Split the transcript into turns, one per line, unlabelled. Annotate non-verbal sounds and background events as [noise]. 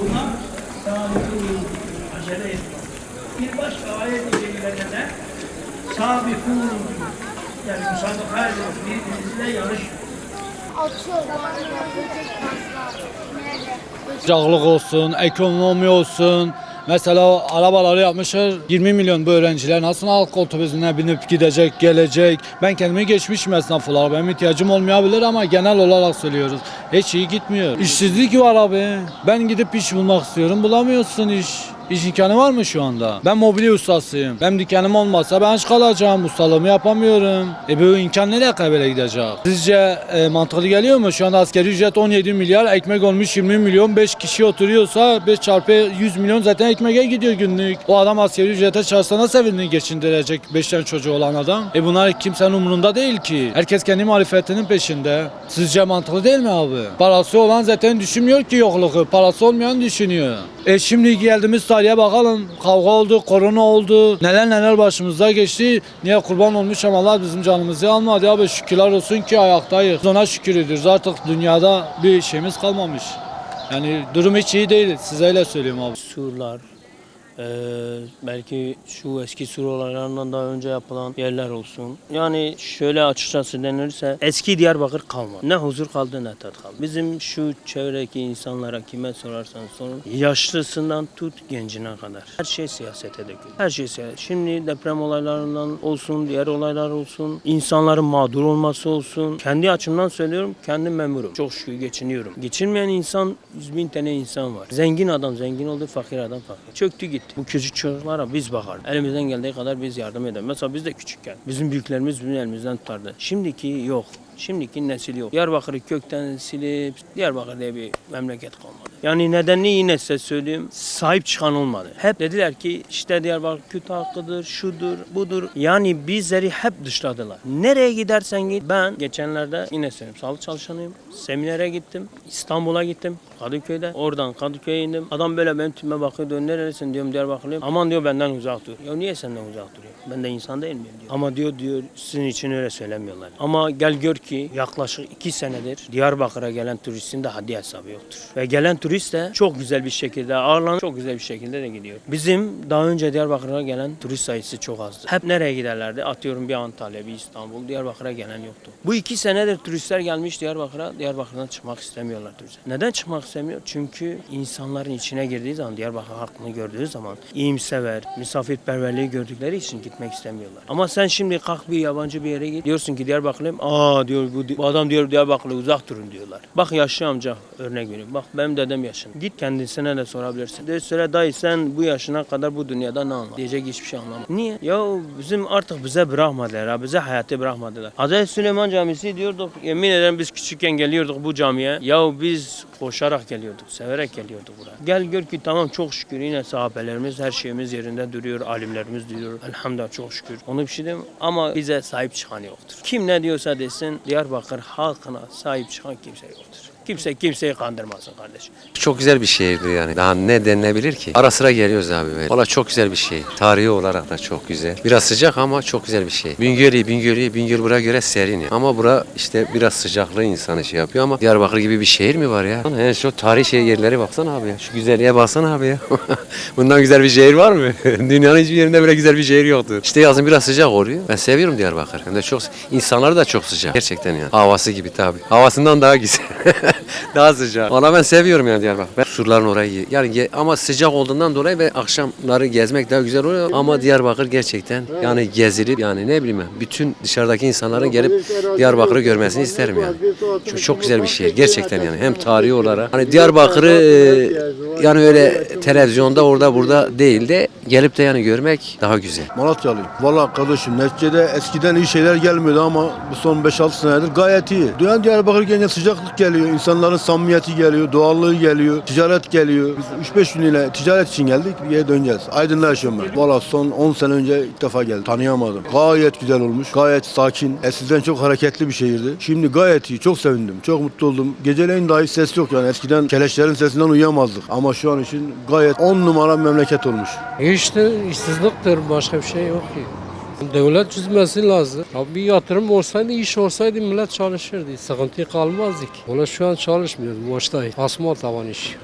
Buna sabiqun acele etme. Bir başka ayet-i kerimede de sabiqun yani müsabaka ediyor. Birbirinizle yarış.
Atıyor böcek
olsun, ekonomi olsun. Mesela arabaları yapmışlar 20 milyon bu öğrenciler nasıl halk otobüsüne binip gidecek, gelecek. Ben kendimi geçmişim esnaf olarak. Benim ihtiyacım olmayabilir ama genel olarak söylüyoruz. Hiç iyi gitmiyor. İşsizlik var abi. Ben gidip iş bulmak istiyorum. Bulamıyorsun iş. İş imkanı var mı şu anda? Ben mobilya ustasıyım. Benim dükkanım olmasa ben aç kalacağım. Ustalığımı yapamıyorum. E bu imkan nereye kaybede gidecek? Sizce e, mantıklı geliyor mu? Şu anda asgari ücret 17 milyar, ekmek olmuş 20 milyon. 5 kişi oturuyorsa 5 çarpı 100 milyon zaten ekmeğe gidiyor günlük. O adam asgari ücrete çalışsa nasıl evini geçindirecek 5 tane çocuğu olan adam? E bunlar kimsenin umurunda değil ki. Herkes kendi marifetinin peşinde. Sizce mantıklı değil mi abi? Parası olan zaten düşünmüyor ki yokluğu. Parası olmayan düşünüyor. E şimdi geldiğimiz tarihe bakalım. Kavga oldu, korona oldu. Neler neler başımıza geçti. Niye kurban olmuş ama Allah bizim canımızı almadı abi. Şükürler olsun ki ayaktayız. Ona şükür ediyoruz. Artık dünyada bir şeyimiz kalmamış. Yani durum hiç iyi değil. Size öyle söyleyeyim abi.
surlar, eee, belki şu eski sur olaylarından daha önce yapılan yerler olsun. Yani şöyle açıkçası denirse eski Diyarbakır kalmadı. Ne huzur kaldı ne tat kaldı. Bizim şu çevredeki insanlara kime sorarsanız sorun yaşlısından tut gencine kadar. Her şey siyasete döküldü. Her şey siyaset. Şimdi deprem olaylarından olsun, diğer olaylar olsun, insanların mağdur olması olsun. Kendi açımdan söylüyorum, kendim memurum. Çok şükür geçiniyorum. Geçinmeyen insan, yüz bin tane insan var. Zengin adam zengin oldu, fakir adam fakir. Çöktü gitti. Bu küçük çocuklara biz bakarız. Elimizden geldiği kadar biz yardım edelim. Mesela biz de küçükken bizim büyüklerimiz bizim elimizden tutardı. Şimdiki yok. Şimdiki nesil yok. Diyarbakır'ı kökten silip Diyarbakır diye bir memleket kalmadı. Yani nedenini yine size söyleyeyim. Sahip çıkan olmadı. Hep dediler ki işte Diyarbakır kötü hakkıdır, şudur, budur. Yani bizleri hep dışladılar. Nereye gidersen git. Ben geçenlerde yine söyleyeyim sağlık çalışanıyım. Seminere gittim. İstanbul'a gittim. Kadıköy'de. Oradan Kadıköy'e indim. Adam böyle benim tipime bakıyordu. Nerelisin diyorum Diyarbakırlıyım. Aman diyor benden uzak dur. Ya niye senden uzak duruyor? Ben de insan değil miyim diyor. Ama diyor diyor sizin için öyle söylemiyorlar. Ama gel gör ki yaklaşık iki senedir Diyarbakır'a gelen turistin de haddi hesabı yoktur. Ve gelen turist de çok güzel bir şekilde ağırlanıp çok güzel bir şekilde de gidiyor. Bizim daha önce Diyarbakır'a gelen turist sayısı çok azdı. Hep nereye giderlerdi? Atıyorum bir Antalya, bir İstanbul, Diyarbakır'a gelen yoktu. Bu iki senedir turistler gelmiş Diyarbakır'a, Diyarbakır'dan çıkmak istemiyorlar turist. Neden çıkmak istemiyor? Çünkü insanların içine girdiği zaman, Diyarbakır halkını gördüğü zaman iyimsever, misafirperverliği gördükleri için gitmek istemiyorlar. Ama sen şimdi kalk bir yabancı bir yere git. Diyorsun ki Diyarbakırlıyım. Aa diyor bu, bu adam diyor Diyarbakırlı uzak durun diyorlar. Bak yaşlı amca örnek vereyim. Bak benim dedem yaşında. Git kendisine de sorabilirsin. De söyle dayı sen bu yaşına kadar bu dünyada ne anladın? Diyecek hiçbir şey anlamaz. Niye? Ya bizim artık bize bırakmadılar. Bize hayatı bırakmadılar. Hazreti Süleyman Camisi diyorduk. Yemin ederim biz küçükken geliyorduk bu camiye. Ya biz koşarak geliyorduk. Severek geliyorduk buraya. Gel gör ki tamam çok şükür yine sahabelerimiz her şeyimiz yerinde duruyor. Alimlerimiz duruyor. Elhamdülillah çok şükür. Onu bir şey diyeyim ama bize sahip çıkan yoktur. Kim ne diyorsa desin Diyarbakır halkına sahip çıkan kimse yoktur. Kimse kimseyi kandırmasın kardeşim.
Çok güzel bir şehirdir yani. Daha ne denilebilir ki? Ara sıra geliyoruz abi böyle. Valla çok güzel bir şehir. Tarihi olarak da çok güzel. Biraz sıcak ama çok güzel bir şey. Bingöl'ü, Bingöl'ü, Bingöl buraya göre serin. ya. Ama bura işte biraz sıcaklığı insanı şey yapıyor ama Diyarbakır gibi bir şehir mi var ya? En şu tarihi şey yerleri baksana abi ya. Şu güzelliğe baksana abi ya. [laughs] Bundan güzel bir şehir var mı? [laughs] Dünyanın hiçbir yerinde böyle güzel bir şehir yoktur. İşte yazın biraz sıcak oluyor. Ben seviyorum Diyarbakır. Hem de çok insanları da çok sıcak. Gerçekten yani. Havası gibi tabii. Havasından daha güzel. [laughs] [laughs] daha sıcak. Valla ben seviyorum yani Diyarbakır. Ben surların orayı yani ama sıcak olduğundan dolayı ve akşamları gezmek daha güzel oluyor. Ama Diyarbakır gerçekten yani gezilip yani ne bileyim ben bütün dışarıdaki insanların gelip Diyarbakır'ı görmesini isterim yani. Çünkü çok güzel bir şehir gerçekten yani hem tarihi olarak. Hani Diyarbakır'ı e, yani öyle televizyonda orada burada değil de gelip de yani görmek daha güzel.
Malatyalıyım. Valla kardeşim neticede eskiden iyi şeyler gelmiyordu ama bu son 5-6 senedir gayet iyi. Duyan Diyarbakır gelince sıcaklık geliyor, insanların samimiyeti geliyor, doğallığı geliyor, ticaret geliyor. Biz 3-5 gün ile ticaret için geldik, bir yere döneceğiz. Aydın'da yaşıyorum ben. Valla son 10 sene önce ilk defa geldim. Tanıyamadım. Gayet güzel olmuş, gayet sakin. Eskiden çok hareketli bir şehirdi. Şimdi gayet iyi, çok sevindim, çok mutlu oldum. Geceleyin dahi ses yok yani. Eskiden keleşlerin sesinden uyuyamazdık. Ama şu an için gayet 10 numara memleket olmuş.
İşte işsizliktir başka bir şey yok ki. Devlet çözmesi lazım. Ya bir yatırım olsaydı, iş olsaydı millet çalışırdı. Sıkıntı kalmazdık. Ola şu an çalışmıyoruz. Boştayız. Asma tavan iş.